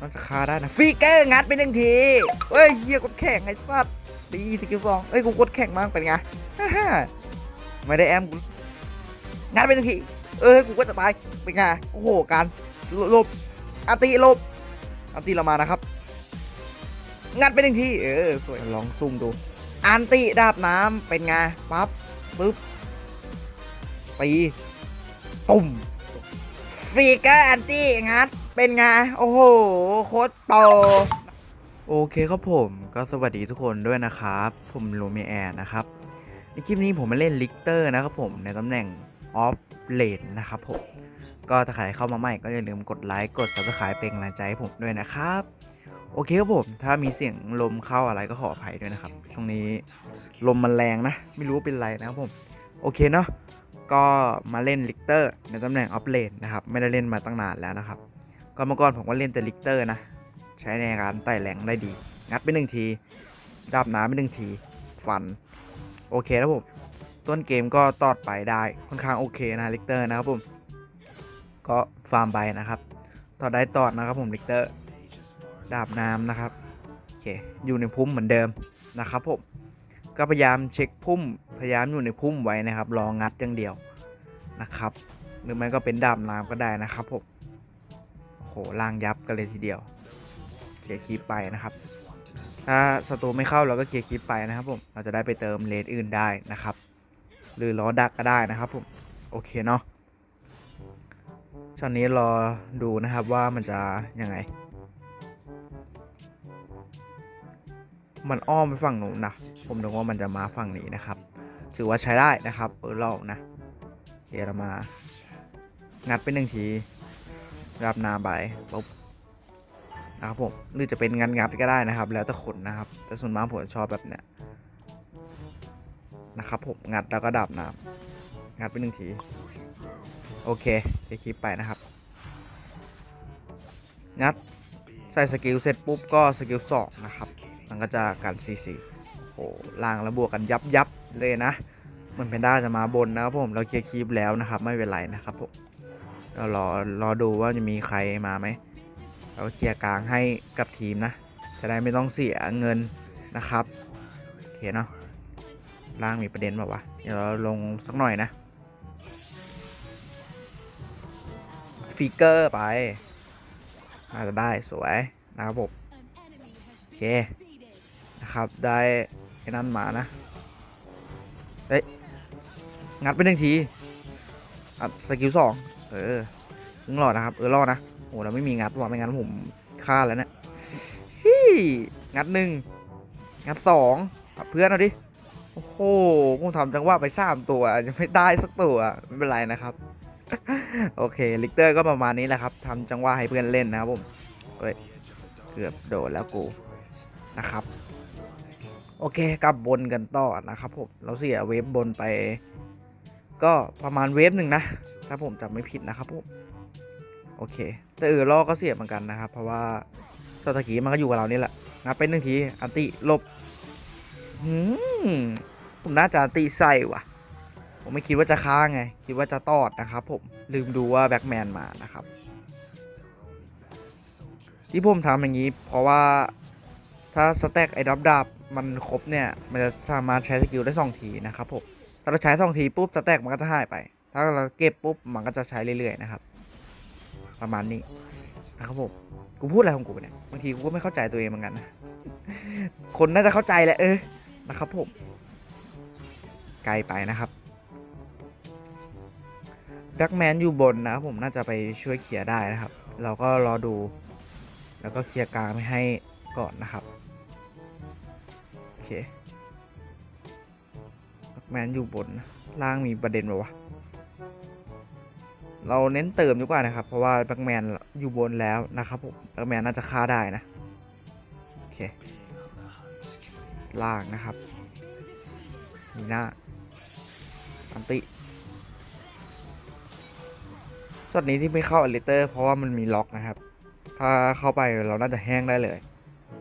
มันจะคาได้นะฟีเกอร์งัดไปหนึ่งทีเฮ้ยเฮียกดแข่งไอ้สัสตีสกิลสองเอ้ยกูกดแข่งมากเป็นไงฮ่าไม่ได้แอมกูงัดไปหนึ่งทีเอ้ยกูก็จะตายเป็นไงโอ้โหการลบอาติลบอาติเรามานะครับ งัดไปหนึ่งทีเออสวยลองซุ่มดูอันติดาบน้ำเป็นไงปั๊บปึ๊บตีตุ่มฟีเกอร์อันติงัด เป็นไง โอ้โห โคตรโปรโอเคครับผมก็สวัสดีทุกคนด้วยนะครับ ผมโรเมแอร์นะครับ ในคลิปนี้ผมมาเล่นลิกเตอร์นะครับผมในตำแหน่งออฟเลนนะครับผม ก็ถ้าใครเข้ามาใหม่ก็อย่าลืมกดไลค์กด subscribe เป็นกำลังใจให้ผมด้วยนะครับ โอเคครับผมถ้ามีเสียงลมเข้าอะไรก็ขออภัยด้วยนะครับ ช่วงนี้ลมมันแรงนะ ไม่รู้เป็นไรนะครับผม โอเคเนาะก็มาเล่นลิกเตอร์ในตำแหน่งออฟเลนนะครับ ไม่ได้เล่นมาตั้งนานแล้วนะครับ ก็เมื่อก่อนผมก็เล่นแต่ลิกเตอร์นะ ใช้ในการไต่แหลงได้ดี งัดไปหนึ่งที ดาบน้ำไปหนึ่งที ฟัน โอเคนะผม ต้นเกมก็ตอดไปได้ค่อนข้างโอเคนะลิกเตอร์นะครับผม ก็ฟาร์มไปนะครับ ต่อได้ตอดนะครับผมลิกเตอร์ ดาบน้ำนะครับ โอเค อยู่ในพุ่มเหมือนเดิมนะครับผม ก็พยายามเช็คพุ่ม พยายามอยู่ในพุ่มไว้นะครับ รองัดอย่างเดียวนะครับ หรือไม่ก็เป็นดาบน้ำก็ได้นะครับผม ล่างยับกันเลยทีเดียวเคลียร์คีปไปนะครับ ถ้าศัตรูไม่เข้าเราก็เคลียร์คีปไปนะครับผมเราจะได้ไปเติมเลนอื่นได้นะครับ หรือล้อดักก็ได้นะครับผมโอเคเนาะช็อตนี้รอดูนะครับว่ามันจะยังไง มันอ้อมไปฝั่งหนูนนะผมนึกว่ามันจะมาฝั่งนี้นะครับ ถือว่าใช้ได้นะครับเออเรานะเคเรามา งัดไปหนึ่งที รับนาใบปุ๊บนะครับผมหรือจะเป็นงัดงัดก็ได้นะครับ แล้วแต่คนนะครับ แต่ส่วนมากผมชอบแบบเนี้ยนะครับผมงัดแล้วก็ดับน้ำงัดไปหนึ่งที โอเคจะคลิปไปนะครับ งัดใส่สกิลเสร็จปุ๊บก็สกิลสองนะครับมันก็จะกันซีซีโอ้ล่างแล้วบวกกันยับยับเลยนะเหมันเพนด้าจะมาบนนะครับผมเราเคลียร์คีปแล้วนะครับ ไม่เป็นไรนะครับผม ก็รอรอดูว่าจะมีใครมาไหมเราเคลียร์กลางให้กับทีมนะ จะได้ไม่ต้องเสียเงินนะครับโอเคเนาะล่างมีประเด็นแบบว่าเดี๋ยวเราลงสักหน่อยนะฟิกเกอร์ไปน่าจะได้สวยนะครับผมโอเคนะครับได้ไอ้นั่นมานะเฮ้ยงัดไปหนึ่งทีอัดสกิลสอง เออถึงรอดนะครับ เออรอดนะโหเราไม่มีงัดว่ะไม่งั้นผมฆ่าแล้วเนะี่ยฮี่งัดหนึ่งงัดสองเอาเพื่อนเอาดิโอ้โหผมทำจังหวะไปสามตัวยังไม่ได้สักตัวไม่เป็นไรนะครับ โอเคลิกเตอร์ก็ประมาณนี้แหละครับทำจังหวะให้เพื่อนเล่นนะครับผมเฮ้ยเกือบโดนแล้วกูนะครับ โอเคกลับบนกันต่อนะครับผมเราเสียเวฟบนไป ก็ประมาณเวฟหนึ่งนะ ถ้าผมจำไม่ผิดนะครับผมโอเค แต่เออล่อก็เสียเหมือนกันนะครับ เพราะว่าสตากีมันก็อยู่กับเรานี่แหละงับไปหนึ่งทีอันติลบหืมผมน่าจะอันติใส่ว่ะ ผมไม่คิดว่าจะค้างไง คิดว่าจะตอดนะครับผมลืมดูว่าแบ็กแมนมานะครับ ที่ผมทำอย่างนี้ เพราะว่าถ้าสแต็กไอ้ดับดาบมันครบเนี่ย มันจะสามารถใช้สกิลได้สองทีนะครับผม ถ้าเราใช้สองทีปุ๊บสแต็กมันก็จะหายไป ถ้าเราเก็บปุ๊บมันก็จะใช้เรื่อยๆนะครับ ประมาณนี้นะครับผมกูพูดอะไรของกูเนี่ยบางทีกูก็ไม่เข้าใจตัวเองเหมือนกันนะคนน่าจะเข้าใจแหละเออนะครับผมไกลไปนะครับแบ็กแมนอยู่บนนะครับผมน่าจะไปช่วยเคลียร์ได้นะครับ เราก็รอดู แล้วก็เคลียร์กลางไม่ให้ก่อนนะครับ โอเค แมนอยู่บนล่างมีประเด็นไหมวะเราเน้นเติมดีกว่านะครับ เพราะว่าแบ็กแมนอยู่บนแล้วนะครับผมแบ็กแมนน่าจะฆ่าได้นะ โอเค ล่างนะครับมีหน้าอันติช็อตนี้ที่ไม่เข้าอลิเตอร์ เพราะว่ามันมีล็อกนะครับ ถ้าเข้าไปเราน่าจะแห้งได้เลย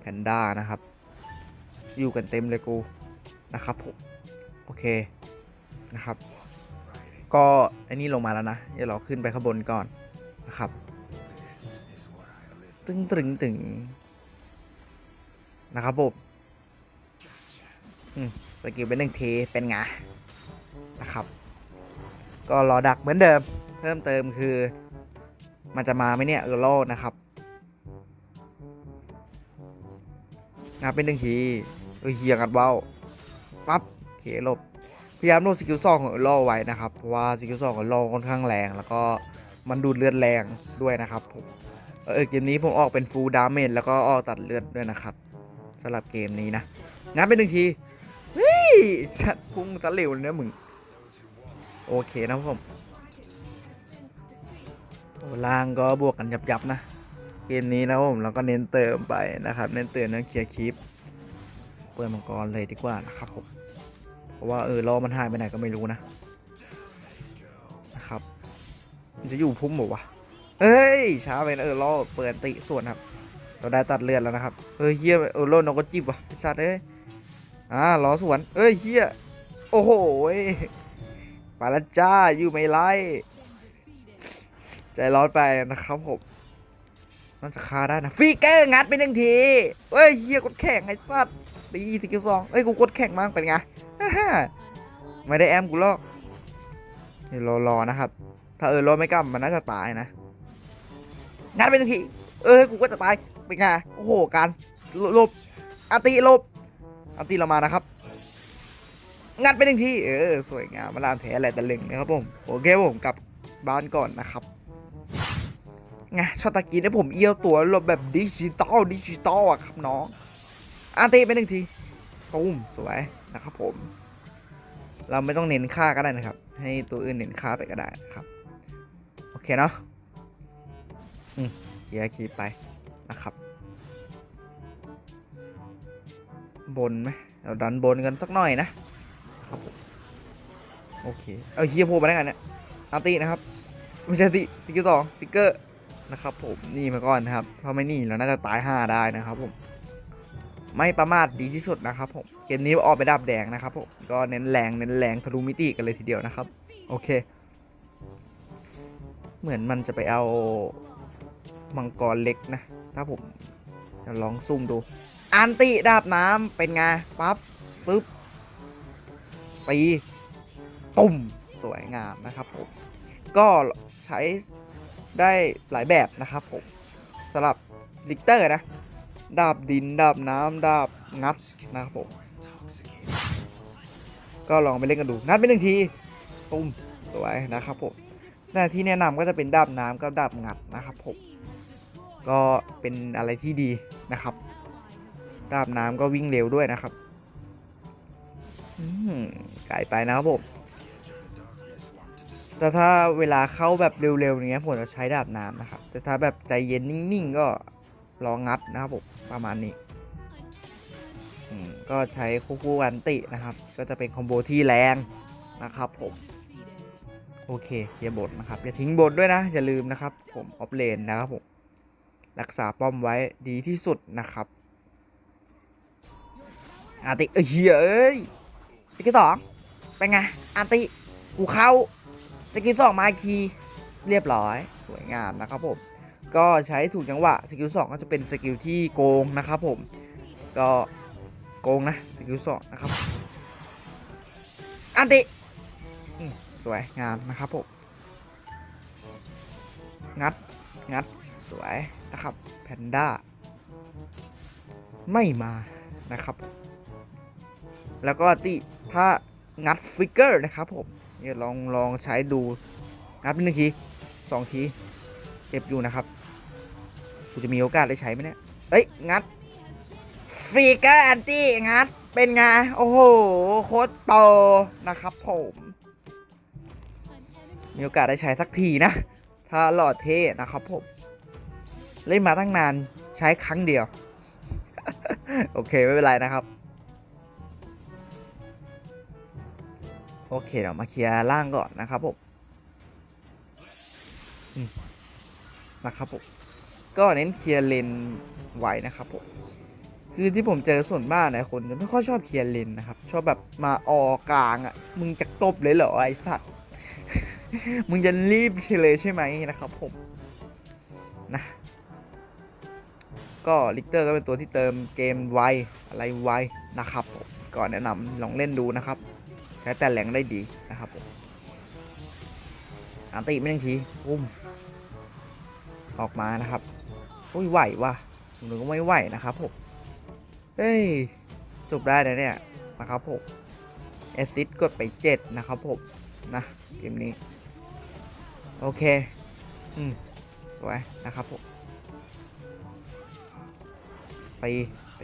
แพนด้านะครับ อยู่กันเต็มเลยกู นะครับผม โอเคนะครับ ก็อ้นี่ลงมาแล้วนะ เดี๋ยวเราขึ้นไปข้างบนก่อนนะครับ ตึงตึงตึงนะครับผมสกิลเป็นหนึ่งทีเป็นไงนะครับ ก็รอดักเหมือนเดิม เพิ่มเติมคือ มันจะมาไหมเนี่ยเออร์โลนะครับงับเป็นหนึ่งทีเออเฮียงัดเบ้าปั๊บ หลบ พยายามโหลดสกิลซองของเออไว้นะครับ เพราะว่าสกิลซองของเออค่อนข้างแรง แล้วก็มันดูดเลือดแรงด้วยนะครับผมเออเกมนี้ผมออกเป็นฟูลดาเมจแล้วก็ออกตัดเลือดด้วยนะครับสำหรับเกมนี้นะงั้นเป็นหนึ่งทีเฮ้ยชัดพุ่งตะเหลวเลยนะมึง โอเคนะผมโอ้ล่างก็บวกกันยับๆนะ เกมนี้นะผมเราก็เน้นเติมไปนะครับ เน้นเติมเน้นเคลียร์คลิปเปิดมังกรเลยดีกว่านะครับผม เพราะว่าเออรอมันหายไปไหนก็ไม่รู้นะนะครับ มันจะอยู่พุ่มหรอวะเฮ้ยช้าไปนะเออล่อเปิดติส่วนครับ เราได้ตัดเลือดแล้วนะครับเฮ้ยเฮียเออโลนกก็จิบว่ะไอ้สัตว์เอ้ยอ่าล้อสวน เอ้ยเฮียโอ้โหไปแล้วจ้าอยู่ไม่ไล่ใจร้อนไปนะครับผมน่าจะคาได้นะฟีเกอร์งัดไปหนึ่งทีเฮ้ยเฮียกดแข่งไอ้สัตว์ ดีสกิลสองเอ้ยกูกดแข่งมากเป็นไงไม่ได้แอมกูหรอกเดี๋ยวรอรอนะครับ ถ้าเออรอไม่กลับมันน่าจะตายนะงัดไปหนึ่งทีเออกูก็จะตายเป็นไงโอ้โหการหลบอาติหลบอาติเรามานะครับ งัดไปหนึ่งทีเออสวยงามมาลามแถอะไรตะลึงนะครับผมโอเคผมกลับบ้านก่อนนะครับไงชอตตะกี้เนี่ยผมเอี้ยวตัวหลบแบบดิจิตอลดิจิตอลอะครับน้อง อาติไปหนึ่งทีตุ้มสวยนะครับผม เราไม่ต้องเน้นค่าก็ได้นะครับ ให้ตัวอื่นเน้นค่าไปก็ได้นะครับ โอเคเนาะเคลียร์คีไปนะครับ บนไหมเราดันบนกันสักหน่อยนะครับโอเค เอาเฮียโผล่มาได้กันเนี่ยอาร์ตินะครับ ไม่ใช่ติติกเกอร์สองติ๊กเกอร์นะครับผม นี่มาก่อนนะครับเพราะไม่นี่เราน่าจะตายห้าได้นะครับผม ไม่ประมาทดีที่สุดนะครับผมเกมนี้ออกไปดับแดงนะครับผมก็เน้นแรงเน้นแรงทะลุมิติกันเลยทีเดียวนะครับ โอเค เหมือนมันจะไปเอามังกรเล็กนะ ถ้าผมจะลองซุ่มดู อันติดาบน้ำเป็นไงปั๊บปึ๊บตีตุ่มสวยงามนะครับผมก็ใช้ได้หลายแบบนะครับผมสำหรับลิกเตอร์นะ ดาบดิน ดาบน้ำดาบงัดนะครับผม ก็ลองไปเล่นกันดู งัดไปหนึ่งที ตุ่มสวยนะครับผมแต่ที่แนะนำก็จะเป็นดาบน้ำกับดาบงัดนะครับผม ก็เป็นอะไรที่ดีนะครับ ดาบน้ำก็วิ่งเร็วด้วยนะครับอืมไกลไปนะครับผม แต่ถ้าเวลาเข้าแบบเร็วๆอย่างเงี้ยผมจะใช้ดาบน้ำนะครับ แต่ถ้าแบบใจเย็นนิ่งๆก็ รองัดนะครับผมประมาณนี้ก็ใช้คู่ๆกันตินะครับ ก็จะเป็นคอมโบที่แรงนะครับผมโอเคเคลียร์บทนะครับ อย่าทิ้งบทด้วยนะ อย่าลืมนะครับ ผมออฟเลนนะครับผมรักษาป้อมไว้ดีที่สุดนะครับอาร์ติเอ้ยเฮียเอ้ยสกิลสองเป็นไงอาร์ติกูเข้าสกิลสองมาอีกทีเรียบร้อย สวยงามนะครับผม ก็ใช้ถูกจังหวะสกิลสองก็จะเป็นสกิลที่โกงนะครับผมก็โกงนะสกิลสองนะครับอันติสวยงามนะครับผมงัดงัดสวยนะครับแพนด้าไม่มานะครับ แล้วก็ที่ถ้างัดฟิกเกอร์นะครับผมเนี่ยลองลองใช้ดูงัดเป็นหนึ่งทีสองทีเจ็บอยู่นะครับ กูจะมีโอกาสได้ใช้ไหมเนี่ย เอ้ย งัดฟิกเกอร์อันตี้งัด เป็นไง โอ้โห โคตรโปรนะครับผม มีโอกาสได้ใช้สักทีนะ ถ้าหล่อเท่นะครับผม เล่นมาตั้งนานใช้ครั้งเดียว โอเค ไม่เป็นไรนะครับ โอเคเดี๋ยวมาเคลียร์ล่างก่อนนะครับผมนะครับผม ก็เน้นเคลียร์เลนไว้นะครับผมคือที่ผมเจอส่วนมากนะคนจะไม่ค่อยชอบเคลียร์เลนนะครับ ชอบแบบมาออกลางอะ่ะ มึงจะตบเลยเหรอไอ้สัตว์มึงจะรีบเลยใช่ไหมนะครับผมนะก็ลิกเตอร์ก็เป็นตัวที่เติมเกมไวอะไรไวนะครับผมก็แนะนำลองเล่นดูนะครับใช้แต่แหลงได้ดีนะครับผมอันติไม่ทังทีอุ้มออกมานะครับ อุ้ยไหวว่ะผมนึกว่าไม่ไหวนะครับผมเฮ้ยจบได้นะเนี่ยนะครับผมแอซิดกดไปเจ็ดนะครับผมนะเกมนี้ โอเค อืม สวยนะครับผมไปไป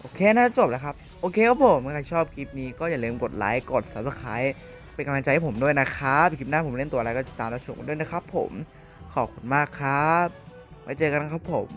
โอเคน่าจะจบแล้วครับ โอเคครับผมถ้าใครชอบคลิปนี้ก็อย่าลืมกดไลค์กด subscribe เป็นกำลังใจให้ผมด้วยนะครับ คลิปหน้าผมเล่นตัวอะไรก็ติดตามรับชมกันด้วยนะครับผมขอบคุณมากครับ ไว้เจอกันครับผม